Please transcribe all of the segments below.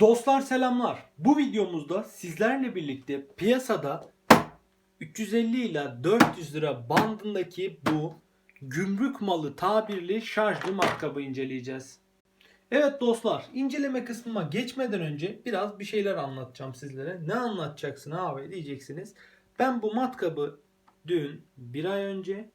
Dostlar selamlar. Bu videomuzda sizlerle birlikte piyasada 350 ila 400 lira bandındaki bu gümrük malı tabirli şarjlı matkabı inceleyeceğiz. Evet dostlar, inceleme kısmıma geçmeden önce biraz bir şeyler anlatacağım sizlere. Ne anlatacaksın abi diyeceksiniz. Ben bu matkabı dün, bir ay önce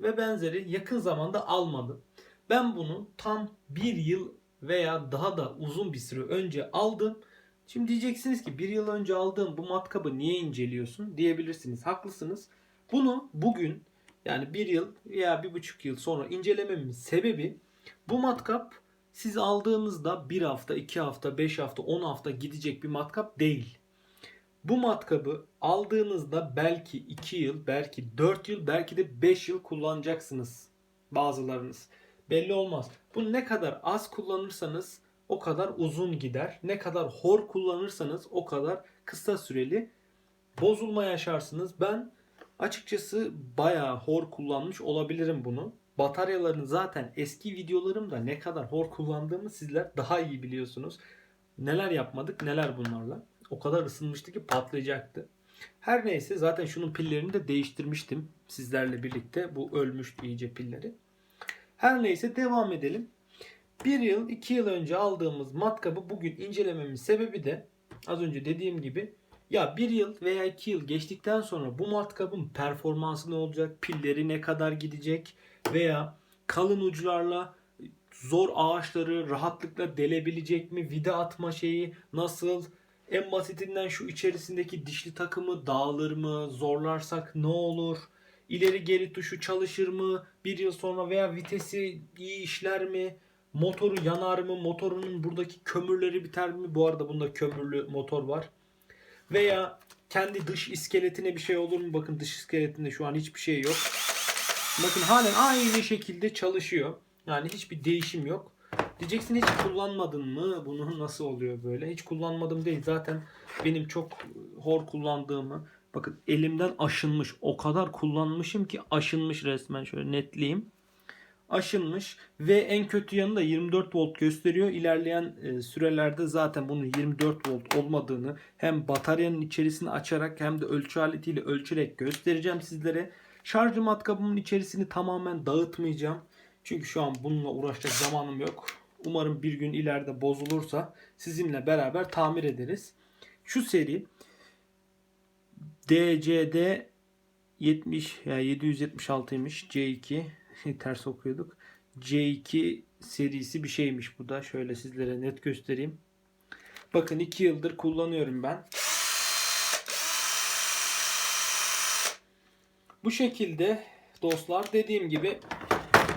ve benzeri yakın zamanda almadım. Ben bunu tam bir yıl veya daha da uzun bir süre önce aldım. Şimdi diyeceksiniz ki bir yıl önce aldığım bu matkabı niye inceliyorsun diyebilirsiniz. Haklısınız. Bunu bugün yani bir yıl veya bir buçuk yıl sonra incelememin sebebi bu matkap siz aldığınızda bir hafta, iki hafta, beş hafta, on hafta gidecek bir matkap değil. Bu matkabı aldığınızda belki 2 yıl, belki 4 yıl, belki de 5 yıl kullanacaksınız bazılarınız. Belli olmaz. Bunu ne kadar az kullanırsanız o kadar uzun gider. Ne kadar hor kullanırsanız o kadar kısa süreli bozulma yaşarsınız. Ben açıkçası bayağı hor kullanmış olabilirim bunu. Bataryaların zaten eski videolarımda ne kadar hor kullandığımı sizler daha iyi biliyorsunuz. Neler yapmadık neler bunlarla. O kadar ısınmıştı ki patlayacaktı. Her neyse zaten şunun pillerini de değiştirmiştim sizlerle birlikte. Bu ölmüştü iyice pilleri. Her neyse devam edelim. Bir yıl, iki yıl önce aldığımız matkabı bugün incelememin sebebi de az önce dediğim gibi ya bir yıl veya iki yıl geçtikten sonra bu matkabın performansı ne olacak? Pilleri ne kadar gidecek? Veya kalın uçlarla zor ağaçları rahatlıkla delebilecek mi? Vida atma şeyi nasıl? En basitinden şu içerisindeki dişli takımı dağılır mı? Zorlarsak ne olur? İleri geri tuşu çalışır mı? Bir yıl sonra veya vitesi iyi işler mi? Motoru yanar mı? Motorunun buradaki kömürleri biter mi? Bu arada bunda kömürlü motor var. Veya kendi dış iskeletine bir şey olur mu? Bakın dış iskeletinde şu an hiçbir şey yok. Bakın halen aynı şekilde çalışıyor. Yani hiçbir değişim yok. Diyeceksin hiç kullanmadın mı? Bunu nasıl oluyor böyle? Hiç kullanmadım değil. Zaten benim çok hor kullandığımı bakın elimden aşınmış. O kadar kullanmışım ki aşınmış resmen şöyle netleyeyim. Aşınmış ve en kötü yanı da 24 volt gösteriyor. İlerleyen e, sürelerde zaten bunun 24 volt olmadığını hem bataryanın içerisini açarak hem de ölçü aletiyle ölçerek göstereceğim sizlere. Şarjı matkabımın içerisini tamamen dağıtmayacağım. Çünkü şu an bununla uğraşacak zamanım yok. Umarım bir gün ileride bozulursa sizinle beraber tamir ederiz. Şu seri DCD 70 yani 776'ymış C2 ters okuyorduk. C2 serisi bir şeymiş bu da. Şöyle sizlere net göstereyim. Bakın 2 yıldır kullanıyorum ben. Bu şekilde dostlar dediğim gibi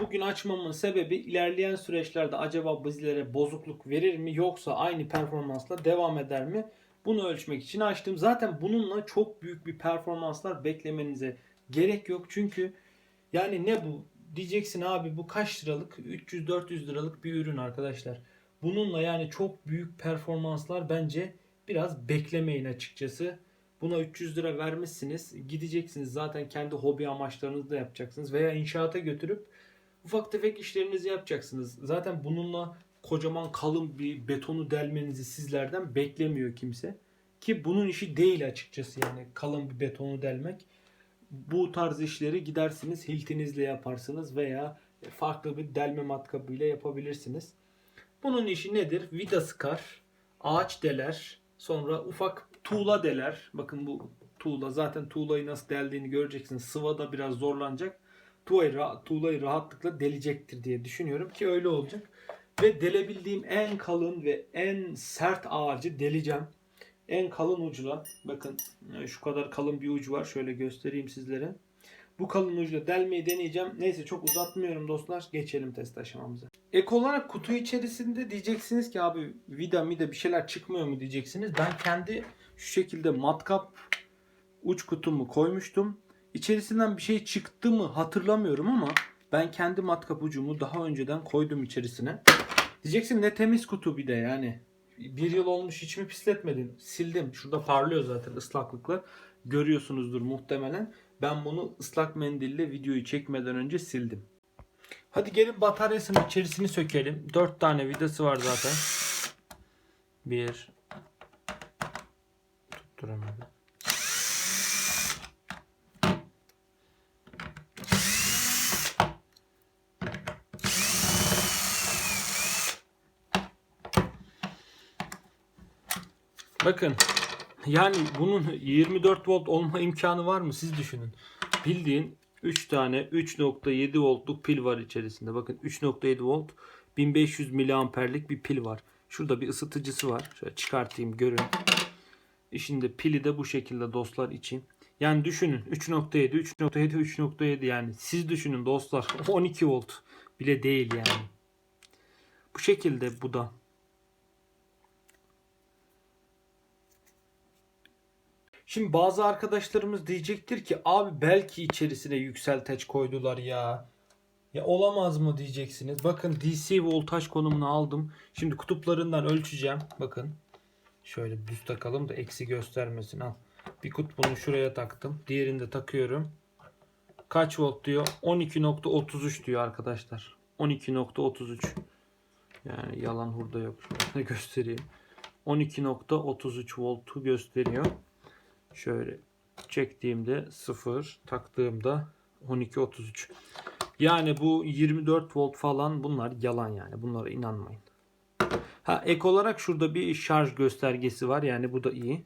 bugün açmamın sebebi ilerleyen süreçlerde acaba bizlere bozukluk verir mi yoksa aynı performansla devam eder mi? Bunu ölçmek için açtım. Zaten bununla çok büyük bir performanslar beklemenize gerek yok. Çünkü yani ne bu? Diyeceksin abi bu kaç liralık? 300-400 liralık bir ürün arkadaşlar. Bununla yani çok büyük performanslar bence biraz beklemeyin açıkçası. Buna 300 lira vermişsiniz. Gideceksiniz zaten kendi hobi amaçlarınızı da yapacaksınız. Veya inşaata götürüp ufak tefek işlerinizi yapacaksınız. Zaten bununla kocaman kalın bir betonu delmenizi sizlerden beklemiyor kimse. Ki bunun işi değil açıkçası yani kalın bir betonu delmek. Bu tarz işleri gidersiniz hiltinizle yaparsınız veya farklı bir delme matkabıyla yapabilirsiniz. Bunun işi nedir? Vida sıkar, ağaç deler, sonra ufak tuğla deler. Bakın bu tuğla zaten tuğlayı nasıl deldiğini göreceksiniz. Sıvada biraz zorlanacak. Tuğlayı, tuğlayı rahatlıkla delecektir diye düşünüyorum ki öyle olacak. Ve delebildiğim en kalın ve en sert ağacı deleceğim. En kalın ucuyla bakın e, şu kadar kalın bir ucu var. Şöyle göstereyim sizlere. Bu kalın ucuyla delmeyi deneyeceğim. Neyse çok uzatmıyorum dostlar. Geçelim test aşamamıza. Ek olarak kutu içerisinde diyeceksiniz ki abi vida mida bir şeyler çıkmıyor mu diyeceksiniz. Ben kendi şu şekilde matkap uç kutumu koymuştum. İçerisinden bir şey çıktı mı hatırlamıyorum ama ben kendi matkap ucumu daha önceden koydum içerisine. Diyeceksin ne temiz kutu bir de yani. Bir yıl olmuş hiç mi pisletmedin? Sildim. Şurada parlıyor zaten ıslaklıklar. Görüyorsunuzdur muhtemelen. Ben bunu ıslak mendille videoyu çekmeden önce sildim. Hadi gelin bataryasının içerisini sökelim. 4 tane vidası var zaten. Bir. Tutturamadım. Bakın yani bunun 24 volt olma imkanı var mı siz düşünün. Bildiğin 3 tane 3.7 voltluk pil var içerisinde. Bakın 3.7 volt 1500 miliamperlik bir pil var. Şurada bir ısıtıcısı var. Şöyle çıkartayım görün. İşinde pili de bu şekilde dostlar için. Yani düşünün 3.7 3.7 3.7 yani siz düşünün dostlar 12 volt bile değil yani. Bu şekilde bu da. Şimdi bazı arkadaşlarımız diyecektir ki abi belki içerisine yükselteç koydular ya. Ya olamaz mı diyeceksiniz. Bakın DC voltaj konumunu aldım. Şimdi kutuplarından ölçeceğim. Bakın. Şöyle düz takalım da eksi göstermesin. Al. Bir kutbunu şuraya taktım. Diğerini de takıyorum. Kaç volt diyor? 12.33 diyor arkadaşlar. 12.33. Yani yalan hurda yok. Şöyle göstereyim. 12.33 voltu gösteriyor. Şöyle çektiğimde 0 taktığımda 12.33. Yani bu 24 volt falan bunlar yalan yani. Bunlara inanmayın. Ha ek olarak şurada bir şarj göstergesi var. Yani bu da iyi.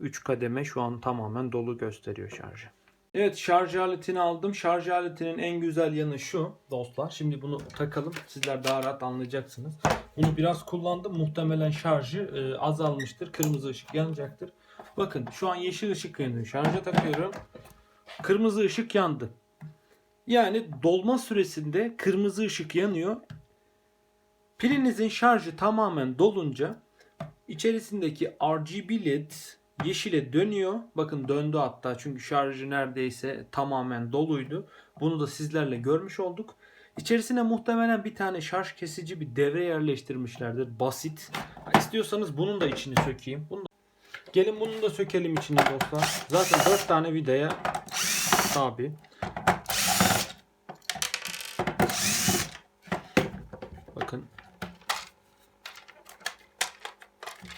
3 kademe şu an tamamen dolu gösteriyor şarjı. Evet şarj aletini aldım. Şarj aletinin en güzel yanı şu dostlar. Şimdi bunu takalım. Sizler daha rahat anlayacaksınız. Bunu biraz kullandım. Muhtemelen şarjı e, azalmıştır. Kırmızı ışık yanacaktır. Bakın şu an yeşil ışık yanıyor. Şarja takıyorum. Kırmızı ışık yandı. Yani dolma süresinde kırmızı ışık yanıyor. Pilinizin şarjı tamamen dolunca içerisindeki RGB led yeşile dönüyor. Bakın döndü hatta çünkü şarjı neredeyse tamamen doluydu. Bunu da sizlerle görmüş olduk. İçerisine muhtemelen bir tane şarj kesici bir devre yerleştirmişlerdir. Basit. İstiyorsanız bunun da içini sökeyim. Bunu da... Gelin bunu da sökelim içine dostlar. Zaten 4 tane vidaya tabi. Bakın.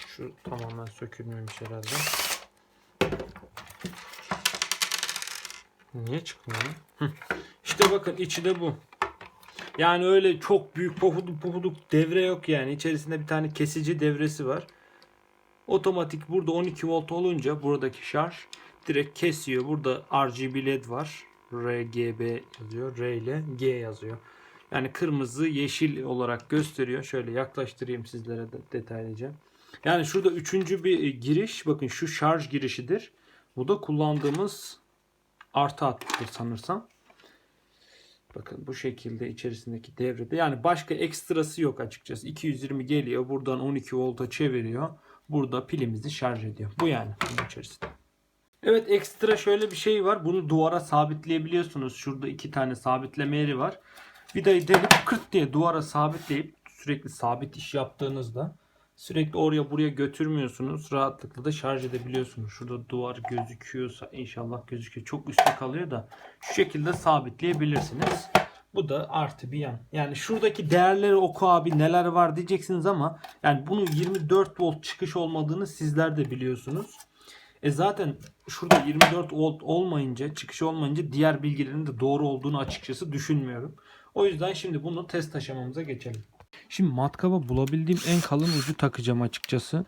Şu tamamen sökülmemiş herhalde. Niye çıkmıyor? İşte bakın içi de bu. Yani öyle çok büyük pofuduk pofuduk devre yok yani. İçerisinde bir tane kesici devresi var. Otomatik burada 12 volt olunca buradaki şarj direkt kesiyor. Burada RGB led var. RGB yazıyor. R ile G yazıyor. Yani kırmızı, yeşil olarak gösteriyor. Şöyle yaklaştırayım sizlere de detaylıca. Yani şurada üçüncü bir giriş. Bakın şu şarj girişidir. Bu da kullandığımız artı hattıdır sanırsam. Bakın bu şekilde içerisindeki devrede. Yani başka ekstrası yok açıkçası. 220 geliyor. Buradan 12 volta çeviriyor. Burada pilimizi şarj ediyor. Bu yani bunun içerisinde. Evet ekstra şöyle bir şey var. Bunu duvara sabitleyebiliyorsunuz. Şurada iki tane sabitleme yeri var. Vidayı delip kırt diye duvara sabitleyip sürekli sabit iş yaptığınızda sürekli oraya buraya götürmüyorsunuz. Rahatlıkla da şarj edebiliyorsunuz. Şurada duvar gözüküyorsa inşallah gözüküyor. Çok üstte kalıyor da şu şekilde sabitleyebilirsiniz. Bu da artı bir yan. Yani şuradaki değerleri oku abi neler var diyeceksiniz ama yani bunun 24 volt çıkış olmadığını sizler de biliyorsunuz. E zaten şurada 24 volt olmayınca, çıkış olmayınca diğer bilgilerin de doğru olduğunu açıkçası düşünmüyorum. O yüzden şimdi bunu test aşamamıza geçelim. Şimdi matkaba bulabildiğim en kalın ucu takacağım açıkçası.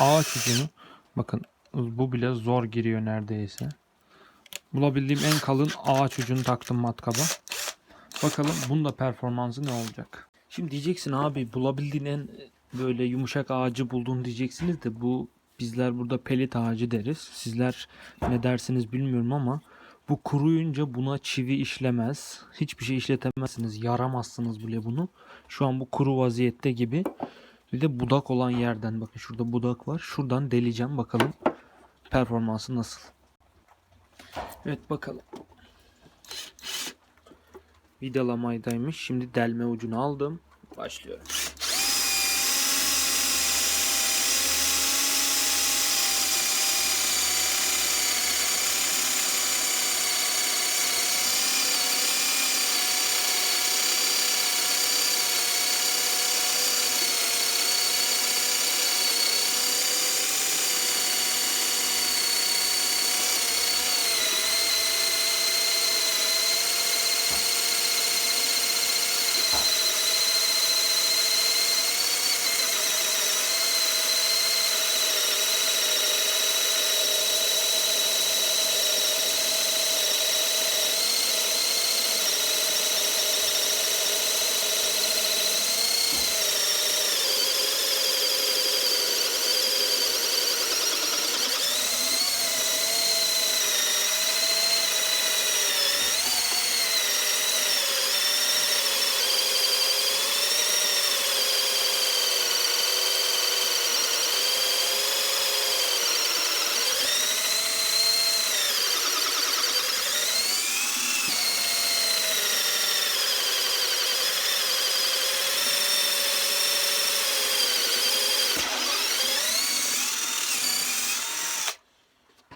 Ağaç ucunu. Bakın bu bile zor giriyor neredeyse. Bulabildiğim en kalın ağaç ucunu taktım matkaba. Bakalım bunda performansı ne olacak. Şimdi diyeceksin abi bulabildiğin en böyle yumuşak ağacı buldun diyeceksiniz de bu bizler burada pelit ağacı deriz. Sizler ne dersiniz bilmiyorum ama bu kuruyunca buna çivi işlemez. Hiçbir şey işletemezsiniz. Yaramazsınız bile bunu. Şu an bu kuru vaziyette gibi. Bir de budak olan yerden bakın şurada budak var. Şuradan deleceğim bakalım performansı nasıl. Evet bakalım. Vidalamaydaymış. Şimdi delme ucunu aldım. Başlıyorum.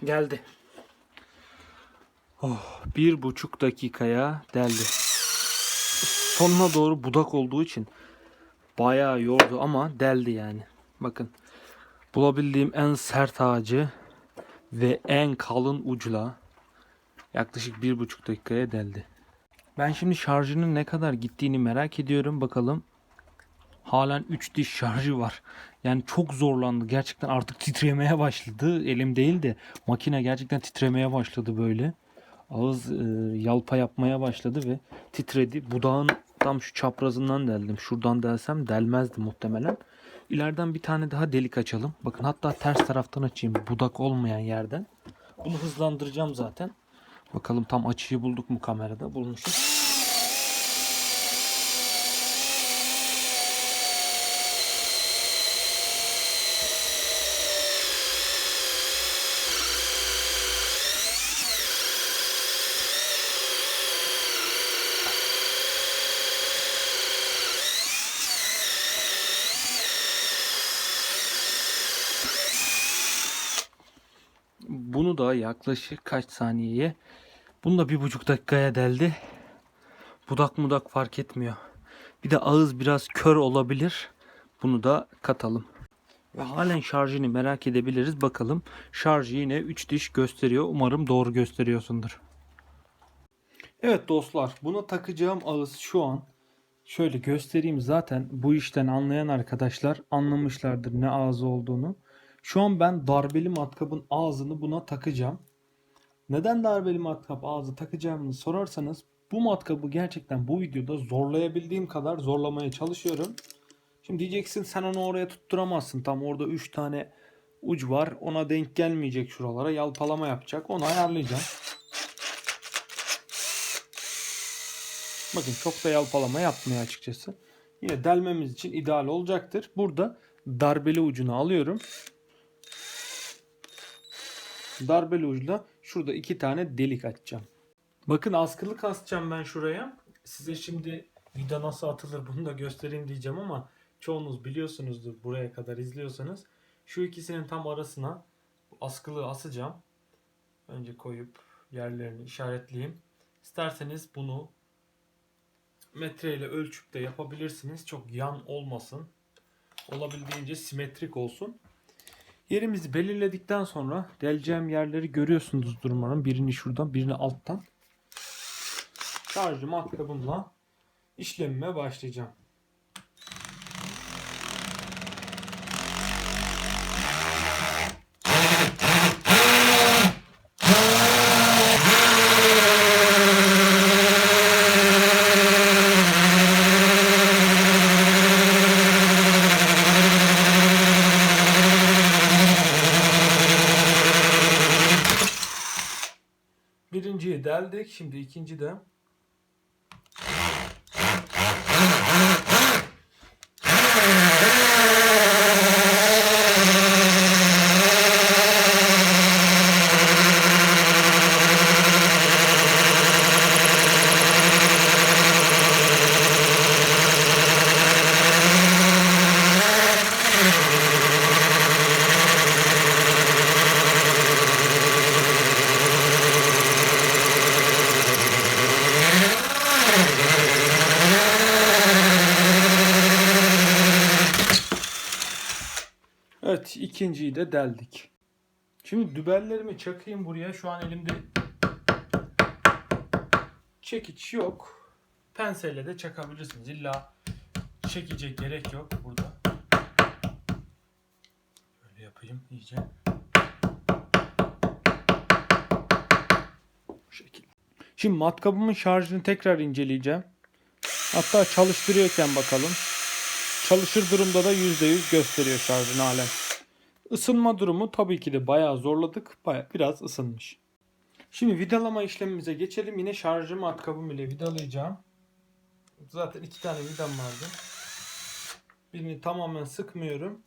Geldi. Oh, bir buçuk dakikaya deldi. Sonuna doğru budak olduğu için bayağı yordu ama deldi yani. Bakın bulabildiğim en sert ağacı ve en kalın ucla yaklaşık bir buçuk dakikaya deldi. Ben şimdi şarjının ne kadar gittiğini merak ediyorum. Bakalım. Halen 3 diş şarjı var. Yani çok zorlandı. Gerçekten artık titremeye başladı. Elim değil de makine gerçekten titremeye başladı böyle. Ağız e, yalpa yapmaya başladı ve titredi. Budağın tam şu çaprazından deldim. Şuradan delsem delmezdi muhtemelen. İleriden bir tane daha delik açalım. Bakın hatta ters taraftan açayım. Budak olmayan yerden. Bunu hızlandıracağım zaten. Bakalım tam açıyı bulduk mu kamerada? Bulmuşuz. Bunu da yaklaşık kaç saniyeye? Bunu da bir buçuk dakikaya deldi. Budak mudak fark etmiyor. Bir de ağız biraz kör olabilir. Bunu da katalım. Ve halen şarjını merak edebiliriz. Bakalım şarjı yine 3 diş gösteriyor. Umarım doğru gösteriyorsundur. Evet dostlar buna takacağım ağız şu an şöyle göstereyim zaten bu işten anlayan arkadaşlar anlamışlardır ne ağzı olduğunu. Şu an ben darbeli matkabın ağzını buna takacağım. Neden darbeli matkap ağzı takacağımı sorarsanız bu matkabı gerçekten bu videoda zorlayabildiğim kadar zorlamaya çalışıyorum. Şimdi diyeceksin sen onu oraya tutturamazsın. Tam orada 3 tane uç var. Ona denk gelmeyecek şuralara. Yalpalama yapacak. Onu ayarlayacağım. Bakın çok da yalpalama yapmıyor açıkçası. Yine delmemiz için ideal olacaktır. Burada darbeli ucunu alıyorum. Darbeli ucuyla şurada iki tane delik açacağım. Bakın askılık asacağım ben şuraya. Size şimdi vida nasıl atılır bunu da göstereyim diyeceğim ama çoğunuz biliyorsunuzdur buraya kadar izliyorsanız. Şu ikisinin tam arasına bu askılığı asacağım. Önce koyup yerlerini işaretleyeyim. İsterseniz bunu metreyle ölçüp de yapabilirsiniz. Çok yan olmasın. Olabildiğince simetrik olsun. Yerimizi belirledikten sonra deleceğim yerleri görüyorsunuzdur umarım. Birini şuradan, birini alttan. Şarjı matkabımla işlemime başlayacağım. Deldik. Şimdi ikinci de Evet ikinciyi de deldik. Şimdi dübellerimi çakayım buraya. Şu an elimde çekiç yok. Penseyle de çakabilirsiniz. İlla çekecek gerek yok burada. Böyle yapayım iyice. Bu şekilde. Şimdi matkabımın şarjını tekrar inceleyeceğim. Hatta çalıştırıyorken bakalım. Çalışır durumda da %100 gösteriyor şarjını halen. Isınma durumu tabii ki de bayağı zorladık. Bayağı, biraz ısınmış. Şimdi vidalama işlemimize geçelim. Yine şarjı matkabım ile vidalayacağım. Zaten iki tane vidam vardı. Birini tamamen sıkmıyorum.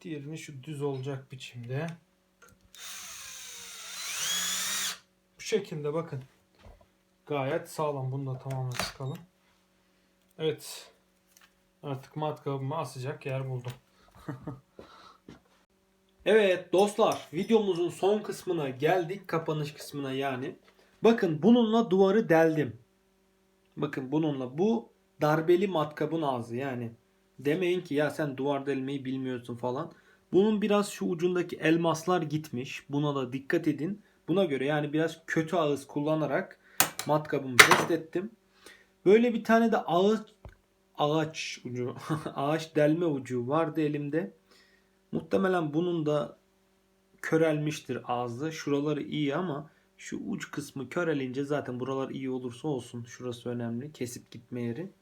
Diğerini şu düz olacak biçimde. Bu şekilde bakın. Gayet sağlam. Bunu da tamamen sıkalım. Evet. Artık matkabımı asacak yer buldum. Evet dostlar videomuzun son kısmına geldik. Kapanış kısmına yani. Bakın bununla duvarı deldim. Bakın bununla bu darbeli matkabın ağzı yani. Demeyin ki ya sen duvar delmeyi bilmiyorsun falan. Bunun biraz şu ucundaki elmaslar gitmiş. Buna da dikkat edin. Buna göre yani biraz kötü ağız kullanarak matkabımı test ettim. Böyle bir tane de ağaç ağaç ucu ağaç delme ucu vardı elimde. Muhtemelen bunun da körelmiştir ağzı. Şuraları iyi ama şu uç kısmı körelince zaten buralar iyi olursa olsun. Şurası önemli. Kesip gitme yeri.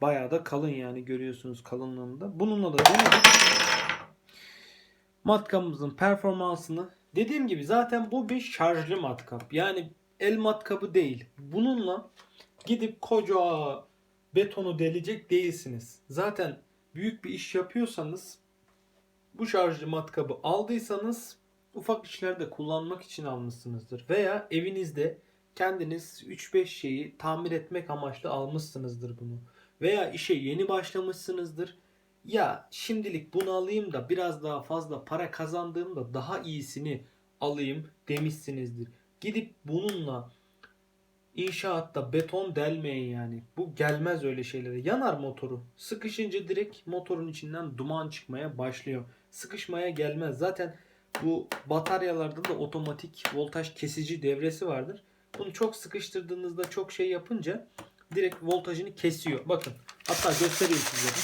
Bayağı da kalın yani görüyorsunuz kalınlığında. Bununla da denedik. Matkabımızın performansını dediğim gibi zaten bu bir şarjlı matkap. Yani el matkabı değil. Bununla gidip koca betonu delecek değilsiniz. Zaten büyük bir iş yapıyorsanız bu şarjlı matkabı aldıysanız ufak işlerde kullanmak için almışsınızdır. Veya evinizde kendiniz 3-5 şeyi tamir etmek amaçlı almışsınızdır bunu. Veya işe yeni başlamışsınızdır. Ya şimdilik bunu alayım da biraz daha fazla para kazandığımda daha iyisini alayım demişsinizdir. Gidip bununla İnşaatta beton delmeyin yani. Bu gelmez öyle şeylere. Yanar motoru. Sıkışınca direkt motorun içinden duman çıkmaya başlıyor. Sıkışmaya gelmez. Zaten bu bataryalarda da otomatik voltaj kesici devresi vardır. Bunu çok sıkıştırdığınızda çok şey yapınca direkt voltajını kesiyor. Bakın. Hatta göstereyim sizlere.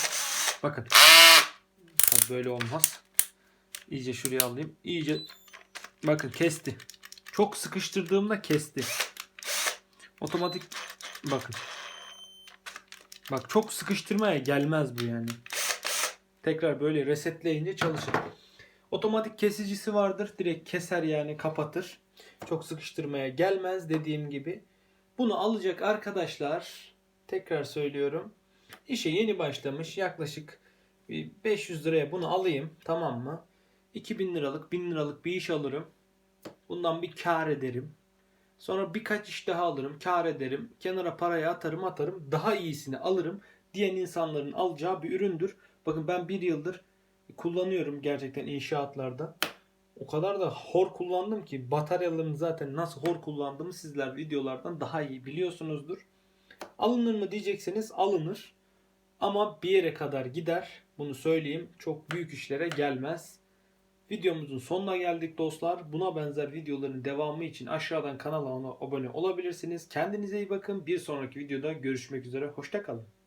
Bakın. Tabii böyle olmaz. İyice şuraya alayım. İyice bakın kesti. Çok sıkıştırdığımda kesti. Otomatik bakın. Bak çok sıkıştırmaya gelmez bu yani. Tekrar böyle resetleyince çalışır. Otomatik kesicisi vardır. Direkt keser yani kapatır. Çok sıkıştırmaya gelmez dediğim gibi. Bunu alacak arkadaşlar tekrar söylüyorum. İşe yeni başlamış yaklaşık bir 500 liraya bunu alayım tamam mı? 2000 liralık 1000 liralık bir iş alırım. Bundan bir kar ederim. Sonra birkaç iş daha alırım, kar ederim. Kenara parayı atarım atarım. Daha iyisini alırım. Diyen insanların alacağı bir üründür. Bakın ben bir yıldır kullanıyorum gerçekten inşaatlarda. O kadar da hor kullandım ki bataryalarımı zaten nasıl hor kullandığımı sizler videolardan daha iyi biliyorsunuzdur. Alınır mı diyecekseniz alınır. Ama bir yere kadar gider. Bunu söyleyeyim. Çok büyük işlere gelmez. Videomuzun sonuna geldik dostlar. Buna benzer videoların devamı için aşağıdan kanala abone olabilirsiniz. Kendinize iyi bakın. Bir sonraki videoda görüşmek üzere. Hoşçakalın.